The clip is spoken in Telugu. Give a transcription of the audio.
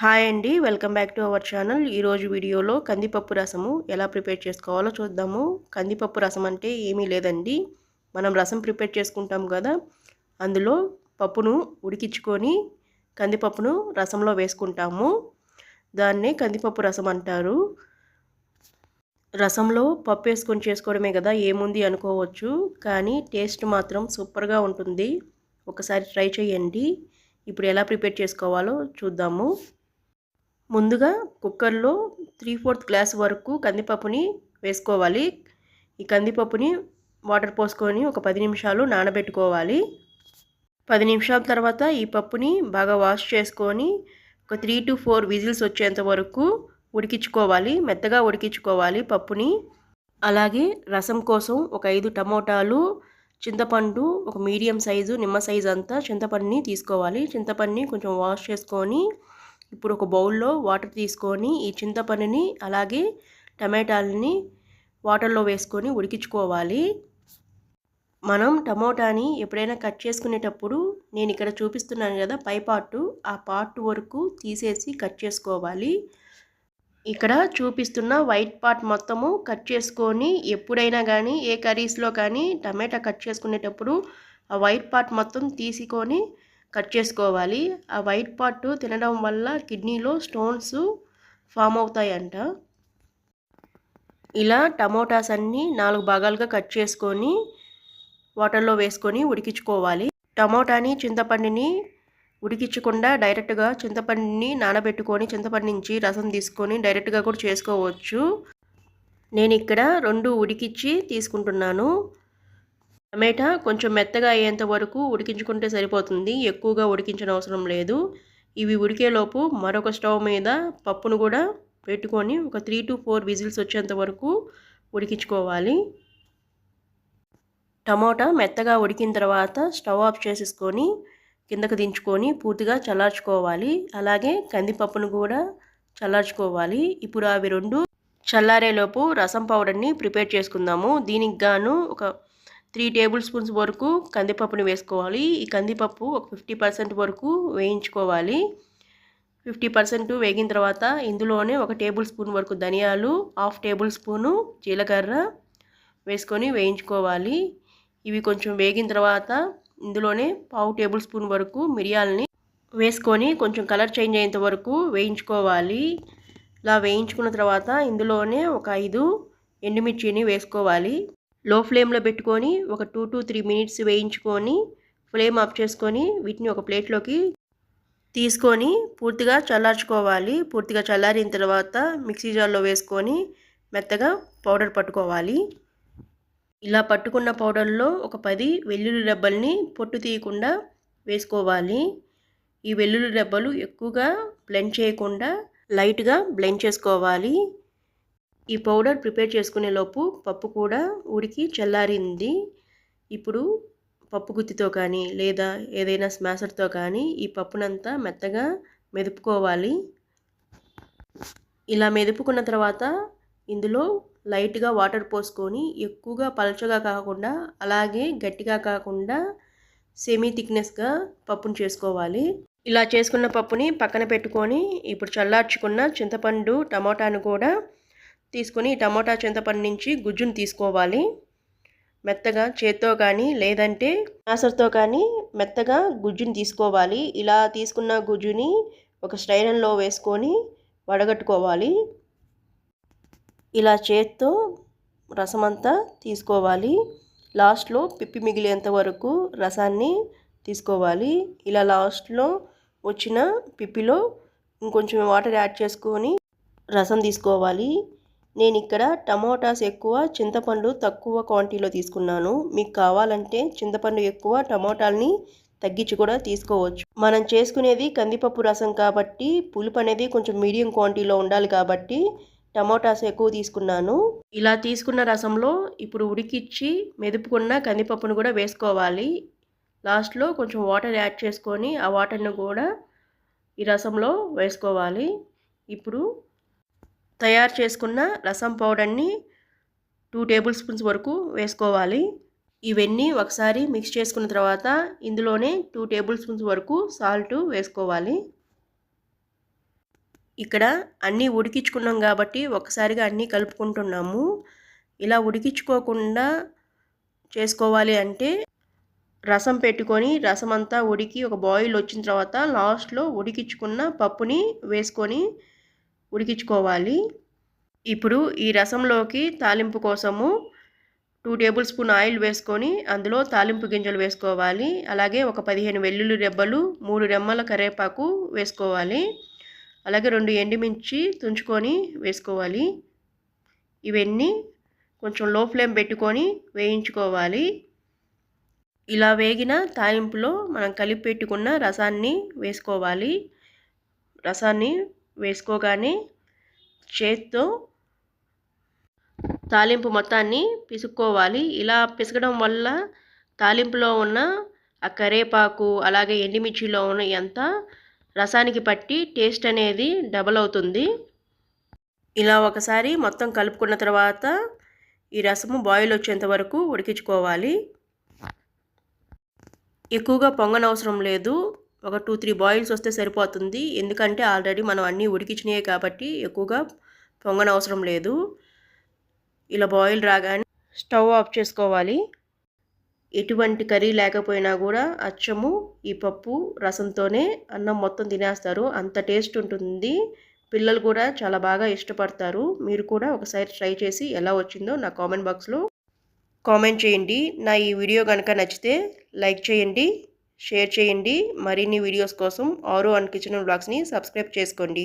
హాయ్ అండి welcome back to our channel. ఈరోజు వీడియోలో కందిపప్పు రసము ఎలా ప్రిపేర్ చేసుకోవాలో చూద్దాము. కందిపప్పు రసం అంటే ఏమీ లేదండి. మనం రసం ప్రిపేర్ చేసుకుంటాం కదా అందులో పప్పును ఉడికించుకొని కందిపప్పును రసంలో వేసుకుంటాము. దాన్నే కందిపప్పు రసం అంటారు. రసంలో పప్పు వేసుకొని చేసుకోవడమే కదా ఏముంది అనుకోవచ్చు కానీ టేస్ట్ మాత్రం సూపర్గా ఉంటుంది. ఒకసారి ట్రై చేయండి. ఇప్పుడు ఎలా ప్రిపేర్ చేసుకోవాలో చూద్దాము. ముందుగా కుక్కర్లో త్రీ ఫోర్త్ గ్లాస్ వరకు కందిపప్పుని వేసుకోవాలి. ఈ కందిపప్పుని వాటర్ పోసుకొని ఒక పది నిమిషాలు నానబెట్టుకోవాలి. పది నిమిషాల తర్వాత ఈ పప్పుని బాగా వాష్ చేసుకొని ఒక త్రీ టు ఫోర్ విజిల్స్ వచ్చేంత వరకు ఉడికించుకోవాలి. మెత్తగా ఉడికించుకోవాలి పప్పుని. అలాగే రసం కోసం ఒక ఐదు టమోటాలు చింతపండు ఒక మీడియం సైజు నిమ్మ సైజు అంతా చింతపండుని తీసుకోవాలి. చింతపండుని కొంచెం వాష్ చేసుకొని ఇప్పుడు ఒక బౌల్లో వాటర్ తీసుకొని ఈ చింతపండుని అలాగే టమాటాలని వాటర్లో వేసుకొని ఉడికించుకోవాలి. మనం టమోటాని ఎప్పుడైనా కట్ చేసుకునేటప్పుడు నేను ఇక్కడ చూపిస్తున్నాను కదా పై పార్ట్ ఆ పార్ట్ వరకు తీసేసి కట్ చేసుకోవాలి. ఇక్కడ చూపిస్తున్న వైట్ పార్ట్ మొత్తము కట్ చేసుకొని ఎప్పుడైనా కానీ ఏ కర్రీస్లో కానీ టమాటా కట్ చేసుకునేటప్పుడు ఆ వైట్ పార్ట్ మొత్తం తీసుకొని కట్ చేసుకోవాలి. ఆ వైట్ పార్ట్ తినడం వల్ల కిడ్నీలో స్టోన్స్ ఫామ్ అవుతాయంట. ఇలా టమోటాస్ అన్నీ నాలుగు భాగాలుగా కట్ చేసుకొని వాటర్లో వేసుకొని ఉడికించుకోవాలి. టమోటాని చింతపండుని ఉడికించకుండా డైరెక్ట్గా చింతపండుని నానబెట్టుకొని చింతపండు నుంచి రసం తీసుకొని డైరెక్ట్గా కూడా చేసుకోవచ్చు. నేను ఇక్కడ రెండు ఉడికిచ్చి తీసుకుంటున్నాను. టమాటా కొంచెం మెత్తగా అయ్యేంత వరకు ఉడికించుకుంటే సరిపోతుంది. ఎక్కువగా ఉడికించిన అవసరం లేదు. ఇవి ఉడికేలోపు మరొక స్టవ్ మీద పప్పును కూడా పెట్టుకొని ఒక త్రీ టు ఫోర్ విజిల్స్ వచ్చేంత వరకు ఉడికించుకోవాలి. టమోటా మెత్తగా ఉడికిన తర్వాత స్టవ్ ఆఫ్ చేసేసుకొని కిందకు దించుకొని పూర్తిగా చల్లార్చుకోవాలి. అలాగే కందిపప్పును కూడా చల్లార్చుకోవాలి. ఇప్పుడు అవి రెండు చల్లారేలోపు రసం పౌడర్ని ప్రిపేర్ చేసుకుందాము. దీనికి గాను ఒక త్రీ టేబుల్ స్పూన్స్ వరకు కందిపప్పుని వేసుకోవాలి. ఈ కందిపప్పు ఒక ఫిఫ్టీ పర్సెంట్ వరకు వేయించుకోవాలి. ఫిఫ్టీ పర్సెంట్ వేగిన తర్వాత ఇందులోనే ఒక టేబుల్ స్పూన్ వరకు ధనియాలు హాఫ్ టేబుల్ స్పూను జీలకర్ర వేసుకొని వేయించుకోవాలి. ఇవి కొంచెం వేగిన తర్వాత ఇందులోనే పావు టేబుల్ స్పూన్ వరకు మిరియాలని వేసుకొని కొంచెం కలర్ చేంజ్ అయ్యేంత వరకు వేయించుకోవాలి. ఇలా వేయించుకున్న తర్వాత ఇందులోనే ఒక ఐదు ఎండుమిర్చిని వేసుకోవాలి. లో ఫ్లేమ్లో పెట్టుకొని ఒక టూ టు త్రీ మినిట్స్ వేయించుకొని ఫ్లేమ్ ఆఫ్ చేసుకొని వీటిని ఒక ప్లేట్లోకి తీసుకొని పూర్తిగా చల్లార్చుకోవాలి. పూర్తిగా చల్లారిన తర్వాత మిక్సీ జార్లో వేసుకొని మెత్తగా పౌడర్ పట్టుకోవాలి. ఇలా పట్టుకున్న పౌడర్లో ఒక పది వెల్లుల్లి రెబ్బల్ని పొట్టు తీయకుండా వేసుకోవాలి. ఈ వెల్లుల్లి రెబ్బలు ఎక్కువగా బ్లెండ్ చేయకుండా లైట్గా బ్లెండ్ చేసుకోవాలి. ఈ పౌడర్ ప్రిపేర్ చేసుకునే లోపు పప్పు కూడా ఉడికి చల్లారింది. ఇప్పుడు పప్పు గుత్తితో కానీ లేదా ఏదైనా స్మాసర్తో కానీ ఈ పప్పునంతా మెత్తగా మెదుపుకోవాలి. ఇలా మెదుపుకున్న తర్వాత ఇందులో లైట్గా వాటర్ పోసుకొని ఎక్కువగా పలచగా కాకుండా అలాగే గట్టిగా కాకుండా సెమీ థిక్నెస్గా పప్పును చేసుకోవాలి. ఇలా చేసుకున్న పప్పుని పక్కన పెట్టుకొని ఇప్పుడు చల్లార్చుకున్న చింతపండు టమోటాను కూడా తీసుకొని టమోటా చింతపండు నుంచి గుజ్జును తీసుకోవాలి. మెత్తగా చేత్తో కానీ లేదంటే నాసర్తో కానీ మెత్తగా గుజ్జుని తీసుకోవాలి. ఇలా తీసుకున్న గుజ్జుని ఒక స్ట్రైనర్లో వేసుకొని వడగట్టుకోవాలి. ఇలా చేత్తో రసం అంతా తీసుకోవాలి. లాస్ట్లో పిప్పి మిగిలేంత వరకు రసాన్ని తీసుకోవాలి. ఇలా లాస్ట్లో వచ్చిన పిప్పిలో ఇంకొంచెం వాటర్ యాడ్ చేసుకొని రసం తీసుకోవాలి. నేను ఇక్కడ టమోటాస్ ఎక్కువ చింతపండు తక్కువ క్వాంటిటీలో తీసుకున్నాను. మీకు కావాలంటే చింతపండు ఎక్కువ టమోటాలని తగ్గించి కూడా తీసుకోవచ్చు. మనం చేసుకునేది కందిపప్పు రసం కాబట్టి పులుపు అనేది కొంచెం మీడియం క్వాంటిటీలో ఉండాలి కాబట్టి టమోటాస్ ఎక్కువ తీసుకున్నాను. ఇలా తీసుకున్న రసంలో ఇప్పుడు ఉడికిచ్చి మెదుపుకున్న కందిపప్పును కూడా వేసుకోవాలి. లాస్ట్లో కొంచెం వాటర్ యాడ్ చేసుకొని ఆ వాటర్ని కూడా ఈ రసంలో వేసుకోవాలి. ఇప్పుడు తయారు చేసుకున్న రసం పౌడర్ని టూ టేబుల్ స్పూన్స్ వరకు వేసుకోవాలి. ఇవన్నీ ఒకసారి మిక్స్ చేసుకున్న తర్వాత ఇందులోనే టూ టేబుల్ స్పూన్స్ వరకు సాల్ట్ వేసుకోవాలి. ఇక్కడ అన్నీ ఉడికించుకున్నాం కాబట్టి ఒకసారిగా అన్నీ కలుపుకుంటున్నాము. ఇలా ఉడికించుకోకుండా చేసుకోవాలి అంటే రసం పెట్టుకొని రసం అంతా ఉడికి ఒక బాయిల్ వచ్చిన తర్వాత లాస్ట్లో ఉడికించుకున్న పప్పుని వేసుకొని ఉడికించుకోవాలి. ఇప్పుడు ఈ రసంలోకి తాలింపు కోసము టూ టేబుల్ స్పూన్ ఆయిల్ వేసుకొని అందులో తాలింపు గింజలు వేసుకోవాలి. అలాగే ఒక పదిహేను వెల్లుల్లి రెబ్బలు మూడు రెమ్మల కరేపాకు వేసుకోవాలి. అలాగే రెండు ఎండుమిర్చి తుంచుకొని వేసుకోవాలి. ఇవన్నీ కొంచెం లో ఫ్లేమ్ పెట్టుకొని వేయించుకోవాలి. ఇలా వేగిన తాలింపులో మనం కలిపి పెట్టుకున్న రసాన్ని వేసుకోవాలి. రసాన్ని వేసుకోగానే చేత్తో తాలింపు మొత్తాన్ని పిసుక్కోవాలి. ఇలా పిసకడం వల్ల తాలింపులో ఉన్న ఆ కరేపాకు అలాగే ఎండిమిర్చిలో ఉన్న ఎంత రసానికి పట్టి టేస్ట్ అనేది డబల్ అవుతుంది. ఇలా ఒకసారి మొత్తం కలుపుకున్న తర్వాత ఈ రసము బాయిల్ వచ్చేంత వరకు ఉడికించుకోవాలి. ఎక్కువగా పొంగనవసరం లేదు. ఒక టూ త్రీ బాయిల్స్ వస్తే సరిపోతుంది. ఎందుకంటే ఆల్రెడీ మనం అన్నీ ఉడికించినాయి కాబట్టి ఎక్కువగా పొంగనవసరం లేదు. ఇలా బాయిల్ రాగానే స్టవ్ ఆఫ్ చేసుకోవాలి. ఎటువంటి కర్రీ లేకపోయినా కూడా అచ్చము ఈ పప్పు రసంతోనే అన్నం మొత్తం తినేస్తారు. అంత టేస్ట్ ఉంటుంది. పిల్లలు కూడా చాలా బాగా ఇష్టపడతారు. మీరు కూడా ఒకసారి ట్రై చేసి ఎలా వచ్చిందో నా కామెంట్ బాక్స్లో కామెంట్ చేయండి. నా ఈ వీడియో కనుక నచ్చితే లైక్ చేయండి. షేర్ చేయండి. మరిన్ని వీడియోస్ కోసం ఆరో అండ్ కిచెన్ బ్లాగ్స్ని సబ్స్క్రైబ్ చేసుకోండి.